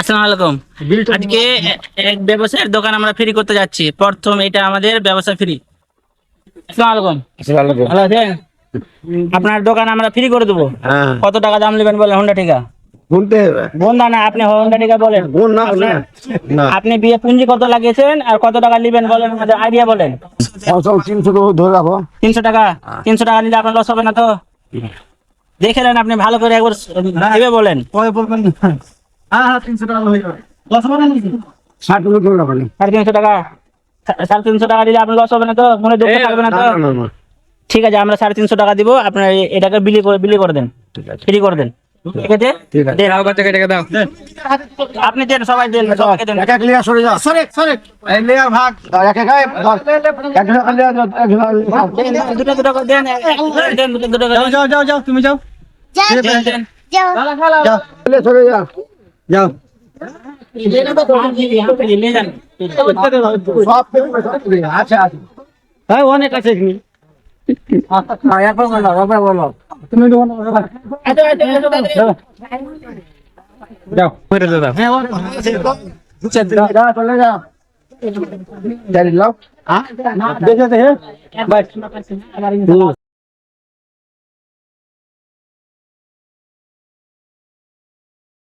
আসসালামু আলাইকুম। আজকে এক ব্যবসায়ের দোকান আমরা ফ্রি করতে যাচ্ছি। প্রথম এটা আমাদের ব্যবসা ফ্রি আসসালামু আলাইকুম। ভালো আছেন? আপনার দোকান আমরা ফ্রি করে দেবো। হ্যাঁ। কত টাকা দাম নেবেন বলেন হোন্ডা টিকা গুনতে না আপনি হোন্ডা টিকা বলেন। গুন না আপনি বিয়ে পুঁজি কত লাগিয়েছেন আর কত টাকা নেবেন বলেন আমাদের আইডিয়া বলেন। ধরে রাখো। টাকা? তিনশো টাকা নিলে আপনার লস হবে না তো? দেখে নেন আপনি ভালো করে একবার ভেবে বলেন। বলবেন হ্যাঁ হ্যাঁ তিনশো টাকা হয়ে যাবে। দশ টাকা সাড়ে তিনশো টাকা সা- সাড়ে তিনশো টাকা। দিলে আপনার লস হবে না তো? মনে দুঃখ থাকবে না তো? ঠিক আছে আমরা সাড়ে তিনশো টাকা দিব। আপনার এটাকে বিলি করে বিলি করে দেন। ঠিক আছে। ফ্রি করে দেন। ঠিক আছে। দেন। আপনি দেন সবাই দেন সবাইকে দেন। এক এক লিয়া সরে যাও। সরে সরে। এই লেয়ার ভাগ। আর এক এক আয়, ধর। এক টাকা লিয়া দাও, এক টাকা লিয়া দাও। দেন, দেন, দুটো দেন দেন দুটো দুটো করে যাও যাও যাও যাও তুমি যাও। দেন, দেন। যাও। হ্যাঁ অনেক আছে হ্যাঁ। যাও। মেরে হ্যাঁ চলে যাও। জানি লাও দেখে দেখে বাস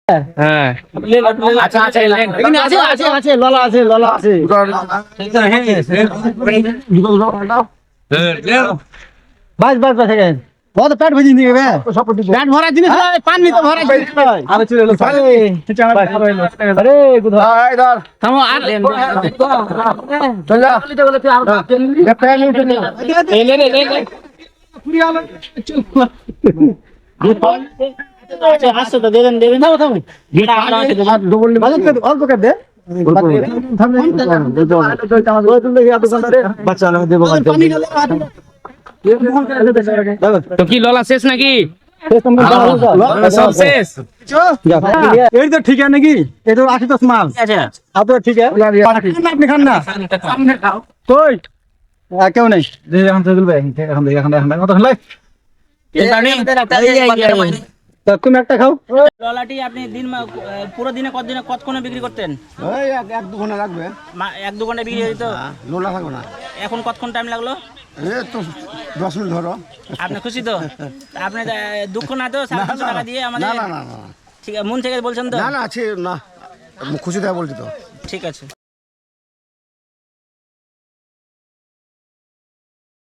হ্যাঁ আচ্ছা আচ্ছা আছে আছে আছে ললা আছে ললা আছে বাস বাস বাস এখানে বহুত পেট ভেজি নিয়ে বে পেট ভরা জিনিস নয় পানি তো ভরা জিনিস নয় আরে চলে এলো আরে গুধা এই ধর থামো আর চল যা চলে যা। এই লে রে লে লে আচ্ছা, তো, দেবেন, দেবেন। যেটা আমরা ডবল নিয়ে বাজার করে অল্প করে দে তো কি ললা শেষ নাকি সব শেষ এই তো ঠিক আছে নাকি এই তো আশি দশ মাল আচ্ছা, আপনার ঠিক আছে আপনি খান না কই কেউ নেই এখন এখন এখন এখন তা তুমি একটা খাও। ললাটি আপনি দিন মা- পুরো দিনে কত দিনে কতক্ষণে বিক্রি করতেন? ওই এক দু ঘণ্টা লাগবে। এক দু ঘণ্টা বিক্রি হইতো লোলা থাকবে না। এখন কতক্ষণ টাইম লাগল? তো দশ মিনিট ধরো। আপনি খুশি তো? আপনি দুঃখ না তো? সাড়ে তিনশো টাকা দিয়ে আমাদের না না না না। ঠিক আছে মন থেকে বলছেন তো? না না আছে না। খুশি বলছি তো। ঠিক আছে।